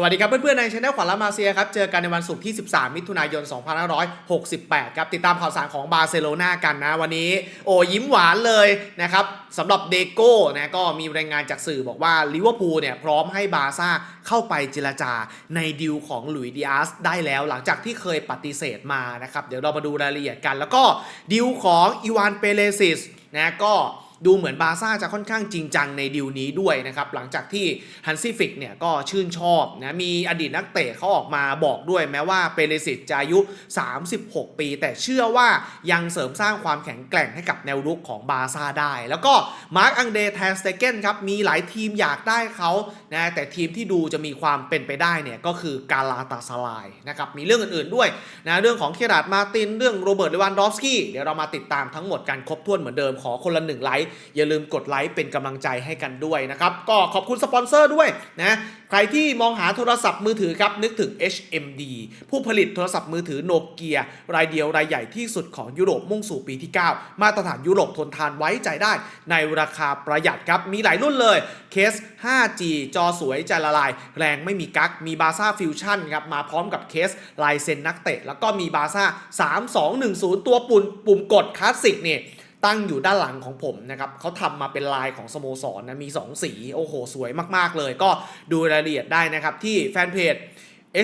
สวัสดีครับเพื่อนๆในช anel ขวัญละมาเซียครับ เจอกันในวันศุกร์ที่ 13 มิถุนายน 2568 ครับ ติดตามข่าวสารของบาร์เซโลนากันนะ วันนี้ โอ้ยิ้มหวานเลยนะครับสำหรับเดโก้นะก็มีรายงานจากสื่อบอกว่าลิเวอร์พูลเนี่ยพร้อมให้บาซ่าเข้าไปเจรจาในดีลของหลุยส์ดิอาสได้แล้วหลังจากที่เคยปฏิเสธมานะครับ เดี๋ยวเรามาดูรายละเอียดกัน แล้วก็ดีลของอีวานเปเรซิสนะก็ ดูเหมือนบาร์ซ่าจะค่อนข้างจริงจังในดีลนี้ด้วยนะครับ หลังจากที่ฮันซี่ฟิกเนี่ยก็ชื่นชอบนะมีอดีตนักเตะเขาออกมาบอกด้วยแม้ว่าเปเรสิตจะอายุ 36 ปี แต่เชื่อว่ายังเสริมสร้างความแข็งแกร่งให้กับแนวรุกของบาร์ซ่าได้ แล้วก็มาร์กอังเดแทสเตเกนครับมีหลายทีมอยากได้เขานะแต่ทีมที่ดูจะมีความเป็นไปได้เนี่ยก็คือกาลาตาสลายนะครับมีเรื่องอื่นๆด้วยนะเรื่องของเคราดมาตินเรื่องโรเบิร์ตเลวันดอฟสกี้เดี๋ยวเรามาติดตามทั้งหมดกันครบถ้วนเหมือนเดิมขอคนละหนึ่งไลค์อย่าลืมกดไลค์เป็นกำลังใจให้กันด้วยนะครับ ก็ขอบคุณสปอนเซอร์ด้วยนะใครที่มองหาโทรศัพท์มือถือครับ นึกถึง HMD ผู้ผลิตโทรศัพท์มือถือโนเกียรายเดียว รายใหญ่ที่สุดของยุโรปมุ่งสู่ปีที่ 9 มาตรฐานยุโรปทนทานไว้ใจได้ ในราคาประหยัดครับ มีหลายรุ่นเลยเคส 5G จอสวยใจละลาย แรงไม่มีกั๊กมีบาซ่าฟิวชั่นครับ มาพร้อมกับเคสลายเซ็นนักเตะ แล้วก็มีบาซ่า3210 ตัวปุ่มปุ่มกดคลาสสิกเนี่ย ตั้งอยู่ด้านหลังของผมนะครับเขาทำมาเป็นลายของสโมสรนะมี 2 สี โอ้โห สวยมาก ๆ เลย ก็ดูรายละเอียดได้นะครับ ที่แฟนเพจ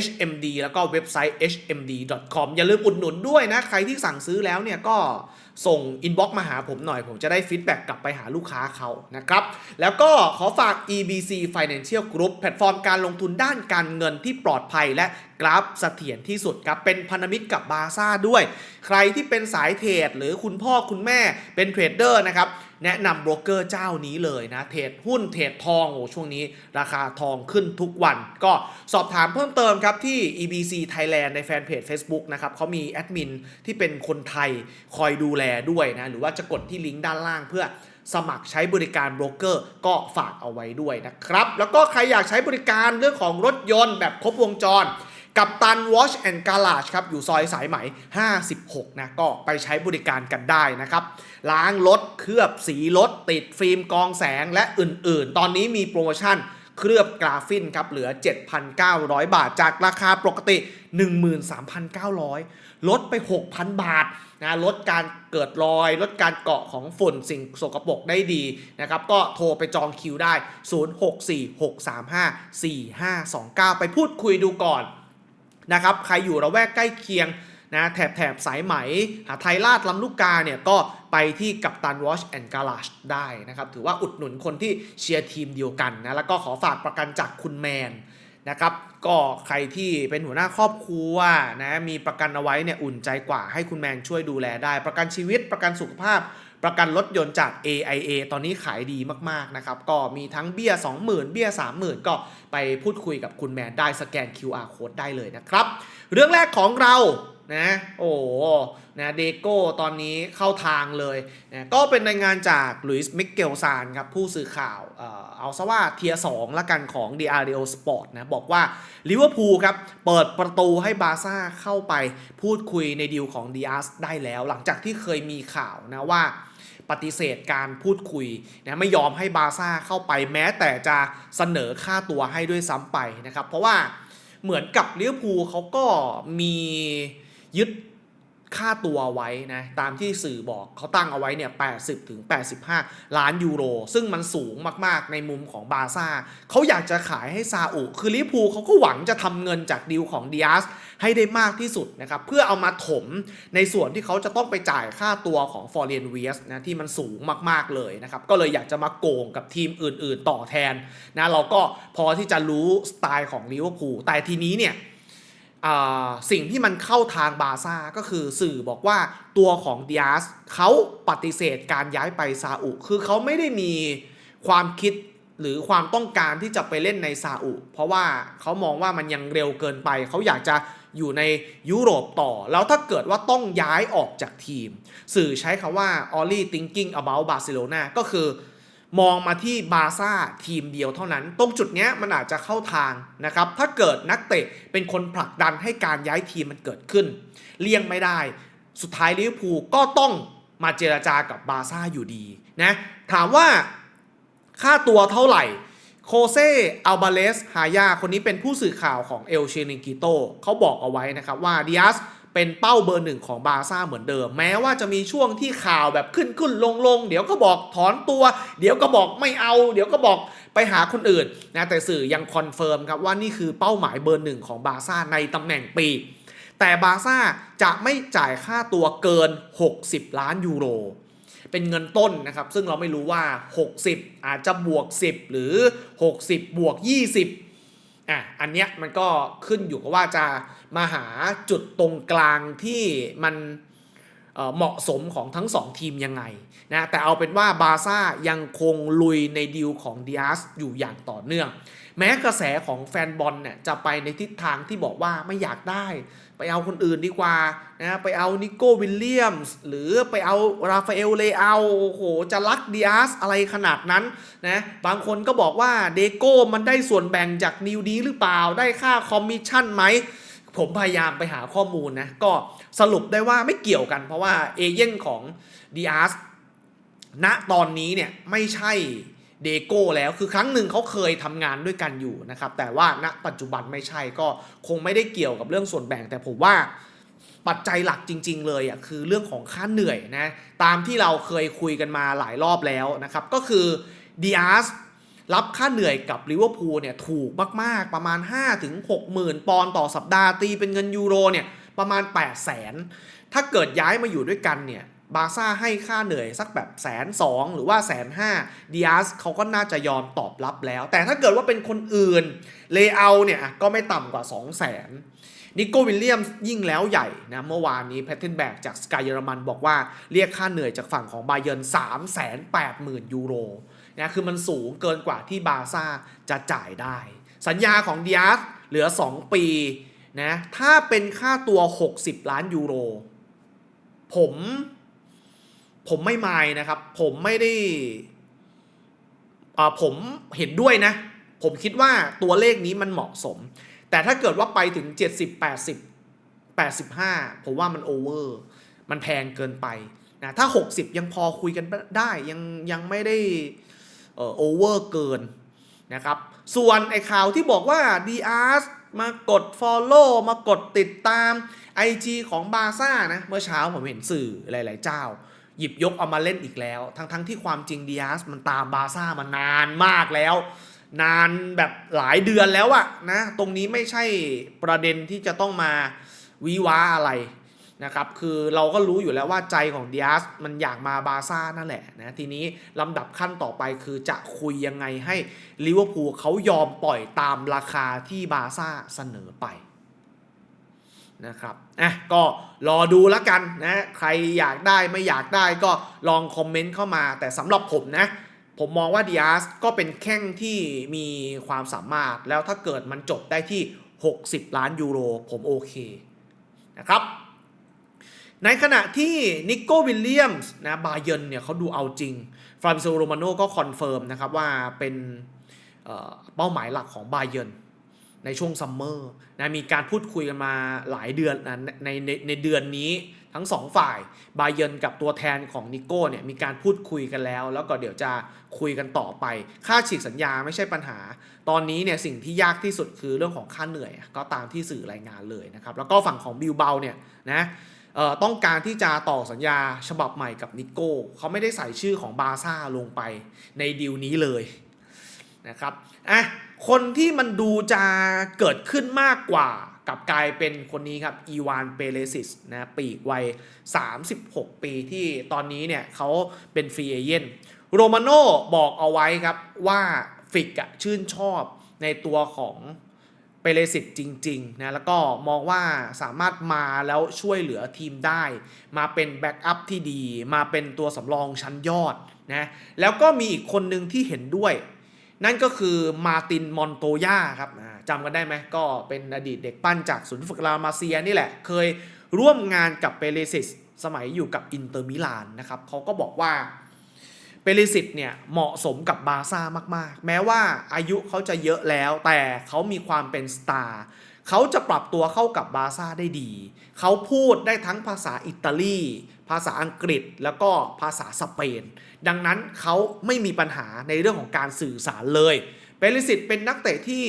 HMD แล้วก็เว็บไซต์ hmd.com อย่าลืมอุดหนุนด้วยนะ ใครที่สั่งซื้อแล้วเนี่ยก็ส่งอินบ็อกมาหาผมหน่อย ผมจะได้ฟีดแบ็กกลับไปหาลูกค้าเขานะครับ แล้วก็ขอฝาก EBC Financial Group แพลตฟอร์มการลงทุนด้านการเงินที่ปลอดภัยและกราฟเสถียรที่สุดครับ เป็นพันธมิตรกับบาซ่าด้วย ใครที่เป็นสายเทรดหรือคุณพ่อคุณแม่เป็นเทรดเดอร์นะครับ แนะนำโบรกเกอร์เจ้านี้เลยนะ เทรดหุ้นเทรดทองโอ้ช่วงนี้ราคาทองขึ้นทุกวัน ก็สอบถามเพิ่มเติมครับที่ EBC Thailand ในแฟนเพจ Facebook นะครับเขามีแอดมินที่เป็นคนไทยคอยดูแลด้วยนะ หรือว่าจะกดที่ลิงก์ด้านล่างเพื่อสมัครใช้บริการโบรกเกอร์ก็ฝากเอาไว้ด้วยนะครับ แล้วก็ใครอยากใช้บริการเรื่องของรถยนต์แบบครบวงจร กับตัน Wash and Garage ครับ อยู่ซอยสายไหม 56 นะ ก็ไปใช้บริการกันได้นะครับ ล้างรถ เคลือบสีรถ ติดฟิล์มกองแสงและอื่นๆ ตอนนี้มีโปรโมชั่นเคลือบกราฟินครับ เหลือ 7,900 บาท จากราคาปกติ 13,900 ลดไป 6,000 บาทนะลดการเกิดรอย ลดการเกาะของฝุ่นสิ่งสกปรกได้ดีนะครับ ก็โทรไปจองคิวได้ 0646354529 ไปพูดคุยดูก่อน นะครับใครอยู่ระแวกใกล้เคียงนะแถบแถบสายไหมหาไทยลาดลำลูกกาเนี่ยก็ไปที่กัปตันวอชแอนด์การาชได้นะครับ ถือว่าอุดหนุนคนที่เชียร์ทีมเดียวกันนะ แล้วก็ขอฝากประกันจากคุณแมนนะครับ ก็ใครที่เป็นหัวหน้าครอบครัวนะ มีประกันเอาไว้เนี่ยอุ่นใจกว่าให้คุณแมนช่วยดูแลได้ ประกันชีวิตประกันสุขภาพ ประกันรถยนต์จาก AIA ตอนนี้ขายดีมากๆนะครับ ก็มีทั้งเบี้ย 20,000 เบี้ย 30,000 ก็ไปพูดคุยกับคุณแมนได้สแกน QR code ได้เลยนะครับ เรื่องแรกของเรานะโอ้นะเดโก้ตอนนี้เข้าทางเลยนะก็เป็นรายงานจากลุยส์มิเกลซานครับผู้สื่อข่าวเอาซะว่าเทียสองละกันของ d r o Sport นะบอกว่าลิเวอร์พูลครับเปิดประตูให้บาซ่าเข้าไปพูดคุยในดีลของดิอาสได้แล้ว หลังจากที่เคยมีข่าวนะว่า ปฏิเสธการพูดคุยนะไม่ยอมให้บาซ่าเข้าไปแม้แต่จะเสนอค่าตัวให้ด้วยซ้ำไปนะครับ เพราะว่าเหมือนกับลิเวอร์พูลเขาก็มียึด ค่าตัวไว้นะตามที่สื่อบอกเขาตั้งเอาไว้เนี่ย 80 ถึง 85 ล้านยูโร ซึ่งมันสูงมากๆในมุมของบาร์ซ่าเขาอยากจะขายให้ซาอุคือลิพูเขาก็หวังจะทำเงินจากดีลของดิอาสให้ได้มากที่สุดนะครับ เพื่อเอามาถมในส่วนที่เขาจะต้องไปจ่ายค่าตัวของฟอร์เรนเวียสนะที่มันสูงมากๆเลยนะครับ ก็เลยอยากจะมาโกงกับทีมอื่น ๆ ต่อแทนนะเราก็พอที่จะรู้สไตล์ของลิเวอร์พูลแต่ทีนี้เนี่ย สิ่งที่มันเข้าทางบาซ่าก็คือสื่อบอกว่าตัวของดิอาสเขาปฏิเสธการย้ายไปซาอุ คือเขาไม่ได้มีความคิดหรือความต้องการที่จะไปเล่นในซาอุ เพราะว่าเขามองว่ามันยังเร็วเกินไป เขาอยากจะอยู่ในยุโรปต่อ แล้วถ้าเกิดว่าต้องย้ายออกจากทีม สื่อใช้คำว่า only thinking about Barcelona ก็คือ มองมาที่บาร์ซ่าทีมเดียวเท่านั้น ตรงจุดนี้มันอาจจะเข้าทางนะครับ ถ้าเกิดนักเตะเป็นคนผลักดันให้การย้ายทีมมันเกิดขึ้น เลี่ยงไม่ได้ สุดท้ายลิเวอร์พูลก็ต้องมาเจราจากับบาร์ซ่าอยู่ดีนะ ถามว่าค่าตัวเท่าไหร่โคเซอัลบาเลส ฮายา คนนี้เป็นผู้สื่อข่าวของเอลเชนิกิโตเขาบอกเอาไว้นะครับว่าดิอาส เป็นเป้าเบอร์หนึ่งของบาซ่าเหมือนเดิม แม้ว่าจะมีช่วงที่ข่าวแบบขึ้นขึ้นลงลงเดี๋ยวก็บอกถอนตัว เดี๋ยวก็บอกไม่เอา เดี๋ยวก็บอกไปหาคนอื่นนะแต่สื่อยังคอนเฟิร์มครับว่านี่คือเป้าหมายเบอร์หนึ่งของบาซ่าในตำแหน่งปี แต่บาซ่าจะไม่จ่ายค่าตัวเกิน 60 ล้านยูโรเป็นเงินต้นนะครับ ซึ่งเราไม่รู้ว่า 60 อาจจะบวก 10 หรือ 60 บวก 20 อะอันเนี้ยมันก็ขึ้นอยู่กับว่าจะมาหาจุดตรงกลางที่มันเเหมาะสมของทั้ง 2 ทีมยังไงนะแต่เอาเป็นว่าบาซ่ายังคงลุยในดีลของดิอาสอยู่อย่างต่อเนื่อง แม้กระแสของแฟนบอลเนี่ยจะไปในทิศทางที่บอกว่าไม่อยากได้ ไปเอาคนอื่นดีกว่านะไปเอานิโก้วิลเลียมส์หรือไปเอาราฟาเอลเลอาโอ้โหจะรักดิอาสอะไรขนาดนั้นนะบางคนก็บอกว่าเดโก้มันได้ส่วนแบ่งจากนิวดีหรือเปล่าได้ค่าคอมมิชชั่นไหมผมพยายามไปหาข้อมูลนะ ก็สรุปได้ว่าไม่เกี่ยวกัน เพราะว่าเอเย่นของดิอาสณตอนนี้เนี่ยไม่ใช่ เดโก้แล้วคือครั้งหนึ่งเขาเคยทำงานด้วยกันอยู่นะครับ แต่ว่าณปัจจุบันไม่ใช่ก็คงไม่ได้เกี่ยวกับเรื่องส่วนแบ่ง แต่ผมว่าปัจจัยหลักจริง ๆ เลยอะคือเรื่องของค่าเหนื่อยนะตามที่เราเคยคุยกันมาหลายรอบแล้วนะครับก็คือดิอาสรับค่าเหนื่อยกับลิเวอร์พูลเนี่ยถูกมากๆประมาณ5ถึง6หมื่นปอนด์ต่อสัปดาห์ตีเป็นเงินยูโรเนี่ยประมาณ 8 0 0แสนถ้าเกิดย้ายมาอยู่ด้วยกันเนี่ย บาซ่าให้ค่าเหนื่อยสักแบบแสนสองหรือว่าแสนห้าดิอาสเขาก็น่าจะยอมตอบรับแล้ว แต่ถ้าเกิดว่าเป็นคนอื่นเลเอาเนี่ยก็ไม่ต่ำกว่า 2 0 0แสนนิโก้วิลเลียมยิ่งแล้วใหญ่นะเมื่อวานนี้แพทเทนแบกจากสกายเยอรมันบอกว่าเรียกค่าเหนื่อยจากฝั่งของบาเยิร์น3 8 0 0 0 0ยูโรนะคือมันสูงเกินกว่าที่บาซ่าจะจ่ายได้ สัญญาของดิอาสเหลือ 2 ปีนะถ้าเป็นค่าตัว 60 ล้านยูโร ผม ผมไม่มายนะครับ ผมไม่ได้อ่าผมเห็นด้วยนะ ผมคิดว่าตัวเลขนี้มันเหมาะสม แต่ถ้าเกิดว่าไปถึง 70 80 85 ผมว่ามันโอเวอร์มันแพงเกินไปนะถ้า 60 ยังพอคุยกันได้ยังยังไม่ได้เออโอเวอร์เกินนะครับ ส่วนไอ้ข่าวที่บอกว่า DR มากด Follow มากดติดตาม IG ของบาซ่านะ เมื่อเช้าผมเห็นสื่อหลาย ๆ เจ้า หยิบยกเอามาเล่นอีกแล้ว ทั้งทั้งที่ความจริง DR มันตามบาซ่ามานานมากแล้ว นานแบบหลายเดือนแล้วอะนะ ตรงนี้ไม่ใช่ประเด็นที่จะต้องมาวิวาอะไรนะครับ คือเราก็รู้อยู่แล้วว่าใจของดิอาสมันอยากมาบาซ่านั่นแหละนะ ทีนี้ลำดับขั้นต่อไปคือจะคุยยังไงให้ลิเวอร์พูลเขายอมปล่อยตามราคาที่บาซ่าเสนอไป นะครับอะก็รอดูแล้วกันนะใครอยากได้ไม่อยากได้ก็ลองคอมเมนต์เข้ามา แต่สำหรับผมนะ ผมมองว่าดิอาสก็เป็นแข้งที่มีความสามารถ แล้วถ้าเกิดมันจบได้ที่ 60 ล้านยูโร ผมโอเคนะครับในขณะที่นิโก้วิลเลียมส์นะบาเยนเนี่ยเขาดูเอาจริงฟรานซิโรมาโนก็คอนเฟิร์มนะครับว่าเป็นเเป้าหมายหลักของบาเยน ในช่วงซัมเมอร์นะมีการพูดคุยกันมาหลายเดือนนะในในในเดือนนี้ทั้งสองฝ่ายบาเยนกับตัวแทนของนิโก้เนี่ยมีการพูดคุยกันแล้ว แล้วก็เดี๋ยวจะคุยกันต่อไป ค่าฉีกสัญญาไม่ใช่ปัญหา ตอนนี้เนี่ยสิ่งที่ยากที่สุดคือเรื่องของค่าเหนื่อย ก็ตามที่สื่อรายงานเลยนะครับแล้วก็ฝั่งของบิลเบาเนี่ยนะต้องการที่จะต่อสัญญาฉบับใหม่กับนิโก้เขาไม่ได้ใส่ชื่อของบาซ่าลงไปในดีลนี้เลยนะครับอะ คนที่มันดูจะเกิดขึ้นมากกว่ากับกลายเป็นคนนี้ครับอีวานเปเรซิสนะปีกวัย 36 ปีที่ตอนนี้เนี่ยเขาเป็นฟรีเอเย่นโรมาโน่บอกเอาไว้ครับว่าฟิกอะชื่นชอบในตัวของเปเรสิตจริงๆนะแล้วก็มองว่าสามารถมาแล้วช่วยเหลือทีมได้ มาเป็นแบ็กอัพที่ดี มาเป็นตัวสำรองชั้นยอดนะแล้วก็มีอีกคนหนึ่งที่เห็นด้วย นั่นก็คือมาตินมอนโตยาครับจำกันได้ไหมก็เป็นอดีตเด็กปั้นจากศูนย์ฝึกลามาเซียนี่แหละ เคยร่วมงานกับเปเรซิสสมัยอยู่กับอินเตอร์มิลานนะครับเขาก็บอกว่าเปริสิตเนี่ยเหมาะสมกับบาซ่ามากๆ แม้ว่าอายุเขาจะเยอะแล้ว แต่เขามีความเป็นสตาร์เขาจะปรับตัวเข้ากับบาซ่าได้ดี เขาพูดได้ทั้งภาษาอิตาลี ภาษาอังกฤษ แล้วก็ภาษาสเปน ดังนั้นเขาไม่มีปัญหาในเรื่องของการสื่อสารเลยเปริสิตเป็นนักเตะที่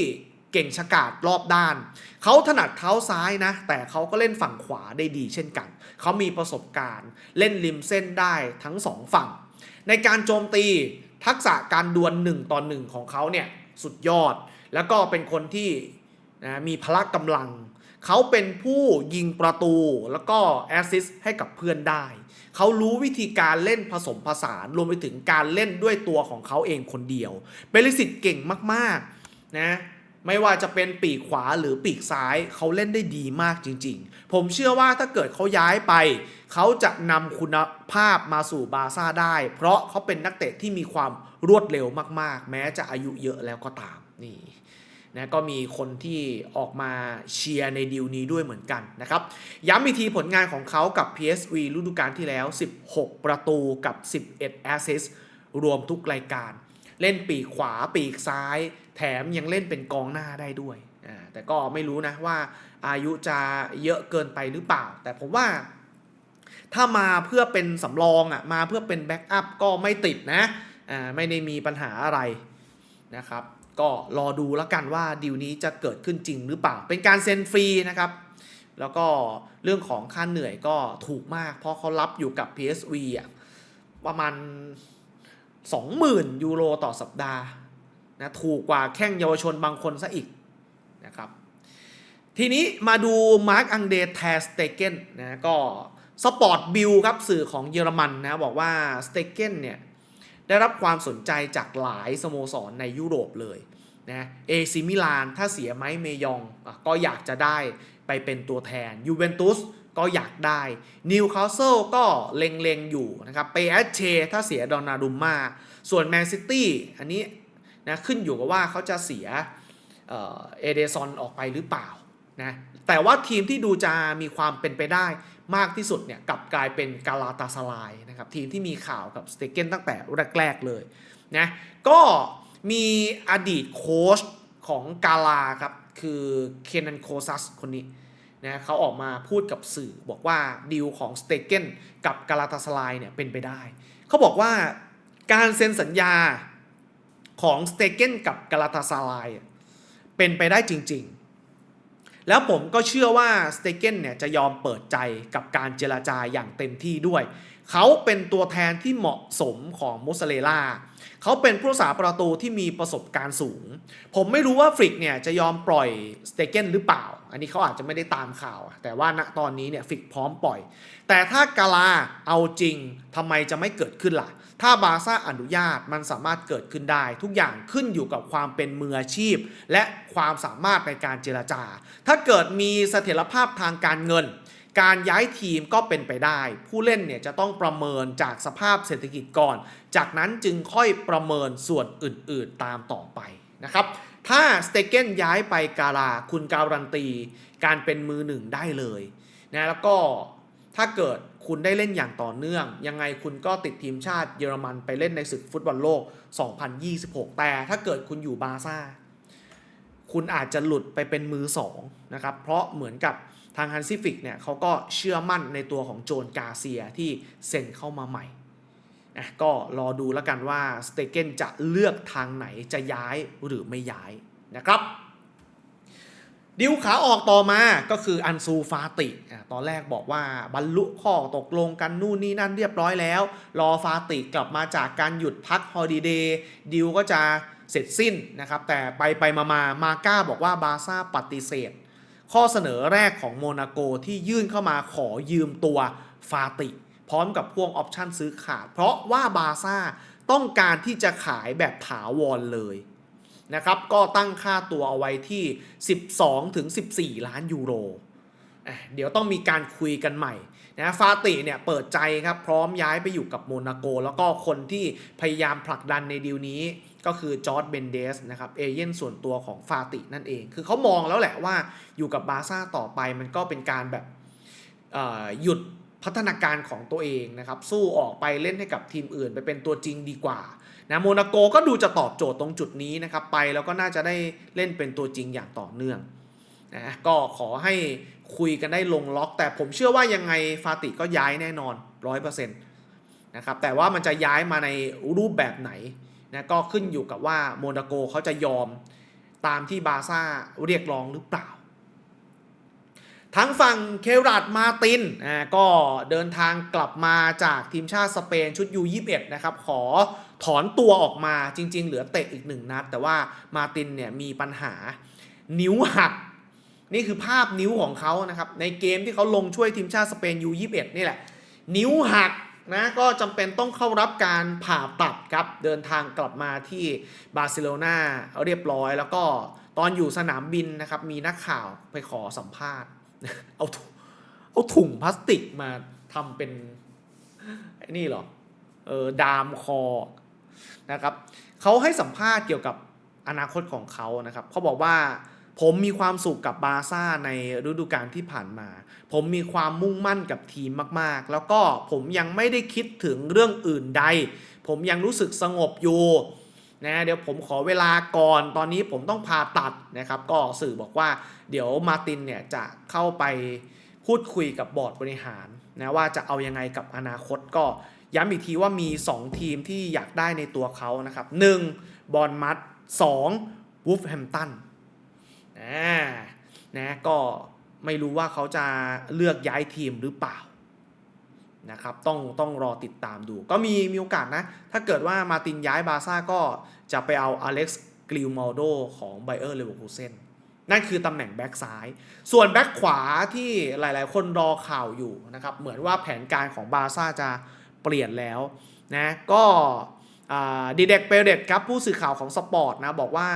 เก่งฉกาจรอบด้าน เขาถนัดเท้าซ้ายนะ แต่เขาก็เล่นฝั่งขวาได้ดีเช่นกัน เขามีประสบการณ์ เล่นริมเส้นได้ทั้งสองฝั่ง ในการโจมตีทักษะการดวลหนึ่งต่อหนึ่งของเขาเนี่ยสุดยอด แล้วก็เป็นคนที่นะมีพละกำลัง เขาเป็นผู้ยิงประตูแล้วก็แอสซิสต์ให้กับเพื่อนได้ เขารู้วิธีการเล่นผสมผสานรวมไปถึงการเล่นด้วยตัวของเขาเองคนเดียว เปริสิตเก่งมากๆนะไม่ว่าจะเป็นปีกขวาหรือปีกซ้ายเขาเล่นได้ดีมากจริง ๆ ผมเชื่อว่าถ้าเกิดเขาย้ายไป เขาจะนำคุณภาพมาสู่บาร์ซ่าได้ เพราะเขาเป็นนักเตะที่มีความรวดเร็วมากๆ แม้จะอายุเยอะแล้วก็ตามนี่ นะก็มีคนที่ออกมาเชียร์ในดีลนี้ด้วยเหมือนกันนะครับ ย้ำอีกทีผลงานของเขากับ PSV ฤดูกาลที่แล้ว 16 ประตูกับ 11 แอสซิสรวมทุกรายการ เล่นปีกขวาปีกซ้าย แถมยังเล่นเป็นกองหน้าได้ด้วยแต่ก็ไม่รู้นะว่าอายุจะเยอะเกินไปหรือเปล่า แต่ผมว่าถ้ามาเพื่อเป็นสำรองอะมาเพื่อเป็นแบ็กอัพก็ไม่ติดนะไม่ได้มีปัญหาอะไรนะครับ ก็รอดูแล้วกันว่าดีลนี้จะเกิดขึ้นจริงหรือเปล่า เป็นการเซ็นฟรีนะครับ แล้วก็เรื่องของค่าเหนื่อยก็ถูกมาก เพราะเขารับอยู่กับ PSV อะประมาณ 20,000 ยูโรต่อสัปดาห์นะถูกกว่าแข้งเยาวชนบางคนซะอีกนะครับ ทีนี้มาดูมาร์กอังเดแทสเตเกนนะก็สปอร์ตบิลครับสื่อของเยอรมันนะบอกว่าสเตเกนเนี่ย ได้รับความสนใจจากหลายสโมสรในยุโรปเลยนะเอซิมิลานถ้าเสียไมเมยองก็อยากจะได้ไปเป็นตัวแทนยูเวนตุสก็อยากได้นิวคาสเซิลก็เล็งๆอยู่นะครับเปเอเชถ้าเสียดอนาดุมมาส่วนแมนซิตี้อันนี้นะขึ้นอยู่กับว่าเขาจะเสียเอเดซอนออกไปหรือเปล่านะแต่ว่าทีมที่ดูจะมีความเป็นไปได้ มากที่สุดเนี่ยกลับกลายเป็นกาลาตาสลายนะครับทีมที่มีข่าวกับสเตเกนตั้งแต่แรกๆเลยนะก็มีอดีตโค้ชของกาลาครับคือเคนนันโคซัสคนนี้นะเขาออกมาพูดกับสื่อบอกว่าดีลของสเตเกนกับกาลาตาสลายเนี่ยเป็นไปได้ เขาบอกว่าการเซ็นสัญญาของสเตเกนกับกาลาตาสลายเป็นไปได้จริงๆ แล้วผมก็เชื่อว่าสเตเกนเนี่ยจะยอมเปิดใจกับการเจราจาอย่างเต็มที่ด้วย เขาเป็นตัวแทนที่เหมาะสมของมุสเลล่า เขาเป็นผู้รักษาประตูที่มีประสบการณ์สูง ผมไม่รู้ว่าฟริกเนี่ยจะยอมปล่อยสเตเกนหรือเปล่า อันนี้เขาอาจจะไม่ได้ตามข่าว แต่ว่าณตอนนี้เนี่ยฟริกพร้อมปล่อย แต่ถ้ากาลาเอาจริงทำไมจะไม่เกิดขึ้นล่ะ ถ้าบาร์ซ่าอนุญาตมันสามารถเกิดขึ้นได้ ทุกอย่างขึ้นอยู่กับความเป็นมืออาชีพ และความสามารถในการเจรจา ถ้าเกิดมีเสถียรภาพทางการเงิน การย้ายทีมก็เป็นไปได้ ผู้เล่นเนี่ยจะต้องประเมินจากสภาพเศรษฐกิจก่อน จากนั้นจึงค่อยประเมินส่วนอื่นๆตามต่อไปนะครับถ้าสเตเกนย้ายไปกาลาคุณการันตี การเป็นมือหนึ่งได้เลยนะแล้วก็ถ้าเกิดคุณได้เล่นอย่างต่อเนื่อง ยังไงคุณก็ติดทีมชาติเยอรมันไปเล่นในศึกฟุตบอลโลก 2026 แต่ถ้าเกิดคุณอยู่บาร์ซ่า คุณอาจจะหลุดไปเป็นมือสองนะครับ เพราะเหมือนกับ ทางฮันซิฟิกเนี่ยเขาก็เชื่อมั่นในตัวของโจนกาเซียที่เซ็นเข้ามาใหม่อะก็รอดูแล้วกันว่าสเตเกนจะเลือกทางไหนจะย้ายหรือไม่ย้ายนะครับดิวขาออกต่อมาก็คืออันซูฟาติอะตอนแรกบอกว่าบรรลุข้อตกลงกันนู่นนี่นั่นเรียบร้อยแล้ว รอฟาติกลับมาจากการหยุดพักฮอลิเดย์ดิวก็จะเสร็จสิ้นนะครับ แต่ไปไปมามามาก้าบอกว่าบาซ่าปฏิเสธ ข้อเสนอแรกของโมนาโกที่ยื่นเข้ามาขอยืมตัวฟาติ พร้อมกับพ่วงออปชั่นซื้อขาด เพราะว่าบาซ่าต้องการที่จะขายแบบถาวรเลยนะครับ ก็ตั้งค่าตัวเอาไว้ที่ 12ถึง14 ล้านยูโร เดี๋ยวต้องมีการคุยกันใหม่นะฟาติเนี่ยเปิดใจครับพร้อมย้ายไปอยู่กับโมนาโก แล้วก็คนที่พยายามผลักดันในดีลนี้ก็คือจอร์ดเบนเดสนะครับเอเย่นส่วนตัวของฟาตินั่นเอง คือเขามองแล้วแหละว่าอยู่กับบาร์ซ่าต่อไปมันก็เป็นการแบบหยุดพัฒนาการของตัวเองนะครับสู้ออกไปเล่นให้กับทีมอื่น ไปเป็นตัวจริงดีกว่านะโมนาโกก็ดูจะตอบโจทย์ตรงจุดนี้นะครับไปแล้วก็น่าจะได้เล่นเป็นตัวจริงอย่างต่อเนื่องนะก็ขอให้ คุยกันได้ลงล็อก แต่ผมเชื่อว่ายังไงฟาติก็ย้ายแน่นอน 100%นะครับแต่ว่ามันจะย้ายมาในรูปแบบไหนนะก็ขึ้นอยู่กับว่าโมนาโกเขาจะยอมตามที่บาร์ซ่าเรียกร้องหรือเปล่า ทั้งฝั่งเคราดมาตินอ่าก็เดินทางกลับมาจากทีมชาติสเปนชุด U21 นะครับ ขอถอนตัวออกมาจริง ๆ เหลือเตะอีกหนึ่งนัด แต่ว่ามาตินเนี่ยมีปัญหานิ้วหัก นี่คือภาพนิ้วของเขานะครับ ในเกมที่เขาลงช่วยทีมชาติสเปน U21 นี่แหละ นิ้วหักนะก็จำเป็นต้องเข้ารับการผ่าตัดครับ เดินทางกลับมาที่บาร์เซโลนาเรียบร้อย แล้วก็ตอนอยู่สนามบินนะครับ มีนักข่าวไปขอสัมภาษณ์ เอาถุงเอาถุงพลาสติกมาทำเป็นนี่เหรอเออดามคอนะครับเขาให้สัมภาษณ์เกี่ยวกับอนาคตของเขานะครับเขาบอกว่า ผมมีความสุขกับบาซ่าในฤดูกาลที่ผ่านมา ผมมีความมุ่งมั่นกับทีมมากๆ แล้วก็ผมยังไม่ได้คิดถึงเรื่องอื่นใด ผมยังรู้สึกสงบอยู่นะเดี๋ยวผมขอเวลาก่อนตอนนี้ผมต้องผ่าตัดนะครับ ก็สื่อบอกว่าเดี๋ยวมาตินเนี่ยจะเข้าไปพูดคุยกับบอร์ดบริหารนะว่าจะเอายังไงกับอนาคตก็ย้ำอีกทีว่ามี 2 ทีมที่อยากได้ในตัวเขานะครับ 1. บอลมัด 2. วูฟแฮมตัน อ่านะก็ไม่รู้ว่าเขาจะเลือกย้ายทีมหรือเปล่านะครับต้องต้องรอติดตามดู ก็มีมีโอกาสนะ ถ้าเกิดว่ามาตินย้ายบาซ่าก็จะไปเอาอเล็กซ์กริลม l โดของไบเออร์เลเวอร์คูเซนนั่นคือตำแหน่งแบ็กซ้าย ส่วนแบ็กขวาที่หลายๆ คนรอข่าวอยู่นะครับ เหมือนว่าแผนการของบาซ่าจะเปลี่ยนแล้วนะ ก็ดีเด็กเปเรตครับผู้สื่อข่าวของสปอร์ตนะบอกว่า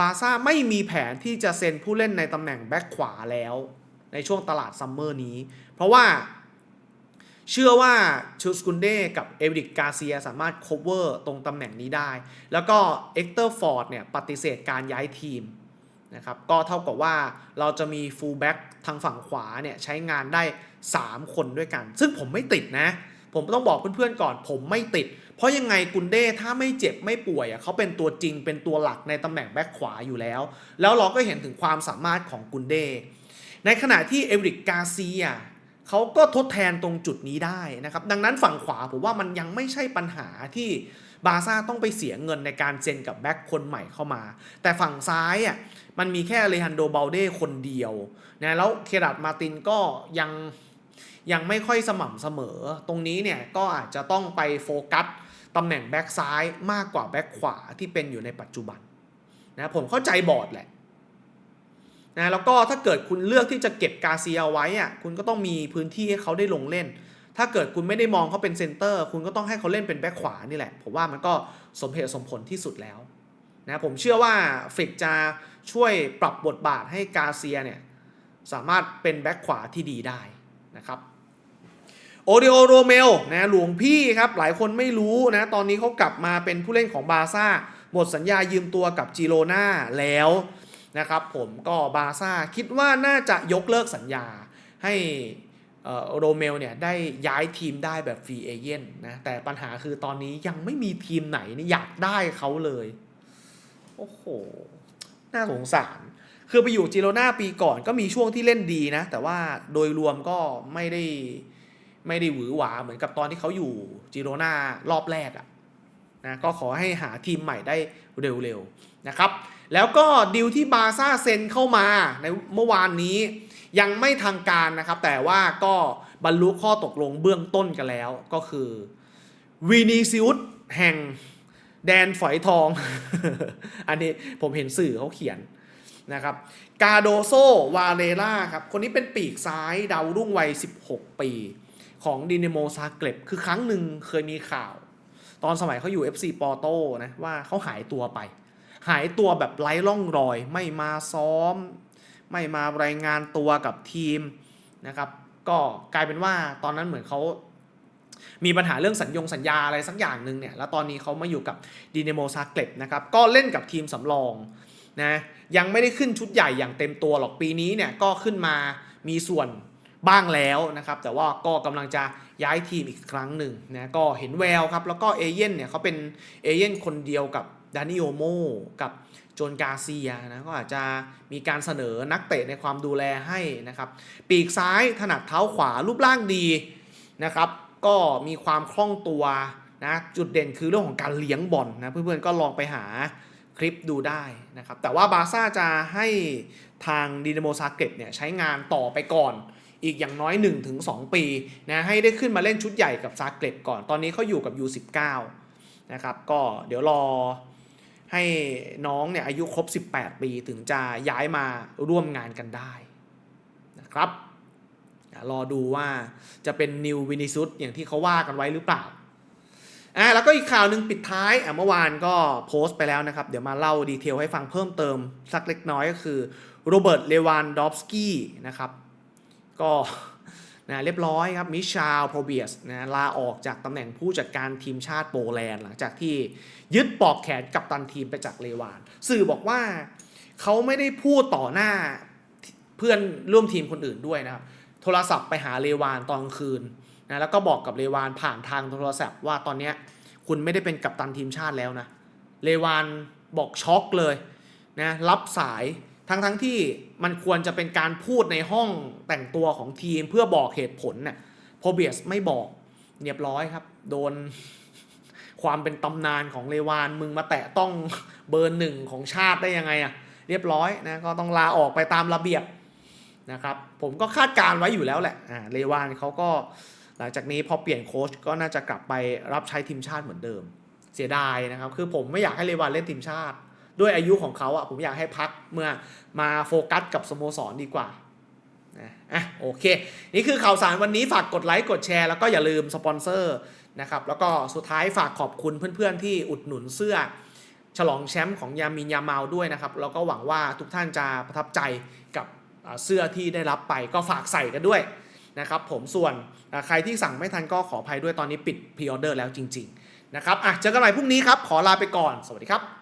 บาซ่าไม่มีแผนที่จะเซ็นผู้เล่นในตำแหน่งแบ็คขวาแล้วในช่วงตลาดซัมเมอร์นี้ เพราะว่าเชื่อว่าชูสกุนเดกับเอริกกาเซียสามารถ cover ตรงตำแหน่งนี้ได้ แล้วก็เอ็กเตอร์ฟอร์ดเนี่ยปฏิเสธการย้ายทีมนะครับ ก็เท่ากับว่าเราจะมีฟูลแบ็กทางฝั่งขวาเนี่ยใช้งานได้ 3 คนด้วยกัน ซึ่งผมไม่ติดนะ ผมต้องบอกเพื่อนๆก่อน ผมไม่ติด เพราะยังไงกุนเด้ถ้าไม่เจ็บไม่ป่วยอะเขาเป็นตัวจริงเป็นตัวหลักในตำแหน่งแบ็คขวาอยู่แล้ว แล้วเราก็เห็นถึงความสามารถของกุนเด้ในขณะที่เอริกกาเซียเขาก็ทดแทนตรงจุดนี้ได้นะครับ ดังนั้นฝั่งขวาผมว่ามันยังไม่ใช่ปัญหาที่บาซ่าต้องไปเสียเงินในการเซ็นกับแบ็คคนใหม่เข้ามา แต่ฝั่งซ้ายอะมันมีแค่เลฮันโดเบลเด้คนเดียวนะแล้วเครัตมาตินก็ยัง ยังไม่ค่อยสม่ำเสมอ ตรงนี้เนี่ยก็อาจจะต้องไปโฟกัสตำแหน่งแบ็กซ้ายมากกว่าแบ็กขวาที่เป็นอยู่ในปัจจุบันนะผมเข้าใจบอร์ดแหละนะแล้วก็ถ้าเกิดคุณเลือกที่จะเก็บกาเซียเอาไว้อะคุณก็ต้องมีพื้นที่ให้เขาได้ลงเล่น ถ้าเกิดคุณไม่ได้มองเขาเป็นเซนเตอร์ คุณก็ต้องให้เขาเล่นเป็นแบ็กขวานี่แหละ ผมว่ามันก็สมเหตุสมผลที่สุดแล้วนะผมเชื่อว่าฟิกจะช่วยปรับบทบาทให้กาเซียเนี่ยสามารถเป็นแบ็กขวาที่ดีได้นะครับ โอริโอโรเมลนะหลวงพี่ครับหลายคนไม่รู้นะตอนนี้เขากลับมาเป็นผู้เล่นของบาร์ซ่าหมดสัญญายืมตัวกับจิโรนาแล้วนะครับผมก็บาร์ซ่าคิดว่าน่าจะยกเลิกสัญญาให้โรเมลเนี่ยได้ย้ายทีมได้แบบฟรีเอเย่นนะแต่ปัญหาคือตอนนี้ยังไม่มีทีมไหนอยากได้เขาเลย โอ้โห น่าสงสาร คือไปอยู่จิโรนาปีก่อนก็มีช่วงที่เล่นดีนะ แต่ว่าโดยรวมก็ไม่ได้ ไม่ได้หวือหวาเหมือนกับตอนที่เขาอยู่จิโรนารอบแรกอะนะก็ขอให้หาทีมใหม่ได้เร็วๆนะครับ แล้วก็ดิวที่บาซ่าเซ็นเข้ามาในเมื่อวานนี้ยังไม่ทางการนะครับ แต่ว่าก็บรรลุข้อตกลงเบื้องต้นกันแล้วก็คือวีนีซิอุสแห่งแดนฝอยทอง อันนี้ผมเห็นสื่อเขาเขียนนะครับ กาโดโซวาเรล่าครับ คนนี้เป็นปีกซ้ายดาวรุ่งวัย 16 ปี ของดิน a โมซาเกร็บคือครั้งหนึ่งเคยมีข่าว ตอนสมัยเขาอยู่ FC ปอโตนะว่าเขาหายตัวไป หายตัวแบบไร้ร่องรอย ไม่มาซ้อม ไม่มารายงานตัวกับทีมนะครับ ก็กลายเป็นว่าตอนนั้นเหมือนเขามีปัญหาเรื่องสัญญงสัญญาอะไรสักอย่างหนึ่งเนี่ย แล้วตอนนี้เขามาอยู่กับดิน a โมซาเกร็บนะครับ ก็เล่นกับทีมสำรองนะ ยังไม่ได้ขึ้นชุดใหญ่อย่างเต็มตัวหรอกปีนี้เนี่ยก็ขึ้นมามีส่วน บ้างแล้วนะครับ แต่ว่าก็กำลังจะย้ายทีมอีกครั้งหนึ่งนะก็เห็นแววครับ แล้วก็เอเย่นเนี่ยเขาเป็นเอเย่นคนเดียวกับดานิโอโมกับโจนกาเซียนะก็อาจจะมีการเสนอนักเตะในความดูแลให้นะครับ ปีกซ้ายถนัดเท้าขวารูปร่างดีนะครับ ก็มีความคล่องตัวนะจุดเด่นคือเรื่องของการเลี้ยงบอลนะเพื่อนๆก็ลองไปหาคลิปดูได้นะครับ แต่ว่าบาร์ซ่าจะให้ทางดินาโมซาเก็บเนี่ยใช้งานต่อไปก่อน อีกอย่างน้อย 1-2 ปีนะให้ได้ขึ้นมาเล่นชุดใหญ่กับซาเกร็บก่อนตอนนี้เขาอยู่กับ U19 นะครับก็เดี๋ยวรอให้น้องเนี่ยอายุครบ 18 ปีถึงจะย้ายมาร่วมงานกันได้นะครับรอดูว่าจะเป็นนิววินิซุสอย่างที่เขาว่ากันไว้หรือเปล่าอะแล้วก็อีกข่าวหนึ่งปิดท้ายอะเมื่อวานก็โพสต์ไปแล้วนะครับ เดี๋ยวมาเล่าดีเทลให้ฟังเพิ่มเติม สักเล็กน้อยก็คือโรเบิร์ตเลวานดอฟสกี้นะครับ ก็นะเรียบร้อยครับมิชาลโพเบียสนะลาออกจากตำแหน่งผู้จัดการทีมชาติโปแลนด์หลังจากที่ยึดปอกแขนกับตันทีมไปจากเลวาน สื่อบอกว่าเขาไม่ได้พูดต่อหน้าเพื่อนร่วมทีมคนอื่นด้วยนะครับ โทรศัพท์ไปหาเลวานตอนคืนนะแล้วก็บอกกับเลวานผ่านทางโทรศัพท์ว่าตอนนี้คุณไม่ได้เป็นกัปตันทีมชาติแล้วนะเลวานบอกช็อกเลยนะรับสาย ทั้งทั้งที่มันควรจะเป็นการพูดในห้องแต่งตัวของทีมเพื่อบอกเหตุผลน่ะโพเบียสไม่บอกเรียบร้อยครับ โดนความเป็นตำนานของเลวานมึงมาแตะต้องเบอร์หนึ่งของชาติได้ยังไงอะเรียบร้อยนะก็ต้องลาออกไปตามระเบียบนะครับ ผมก็คาดการณ์ไว้อยู่แล้วแหละอ่าเลวานเขาก็หลังจากนี้พอเปลี่ยนโค้ชก็น่าจะกลับไปรับใช้ทีมชาติเหมือนเดิม เสียดายนะครับ คือผมไม่อยากให้เลวานเล่นทีมชาติ ด้วยอายุของเขาอะผมอยากให้พักเมื่อมาโฟกัสกับสโมสรดีกว่านะอะโอเค นี่คือข่าวสารวันนี้ฝากกดไลค์กดแชร์แล้วก็อย่าลืมสปอนเซอร์นะครับแล้วก็สุดท้ายฝากขอบคุณเพื่อนๆที่อุดหนุนเสื้อ ฉลองแชมป์ของยามินยาเมาด้วยนะครับแล้วก็หวังว่าทุกท่านจะประทับใจกับเสื้อที่ได้รับไปก็ฝากใส่กันด้วยนะครับผมส่วนใครที่สั่งไม่ทันก็ขออภัยด้วยตอนนี้ปิดพรีออเดอร์แล้วจริง ๆ นะครับอะเจอกันใหม่พรุ่งนี้ครับ ขอลาไปก่อน สวัสดีครับ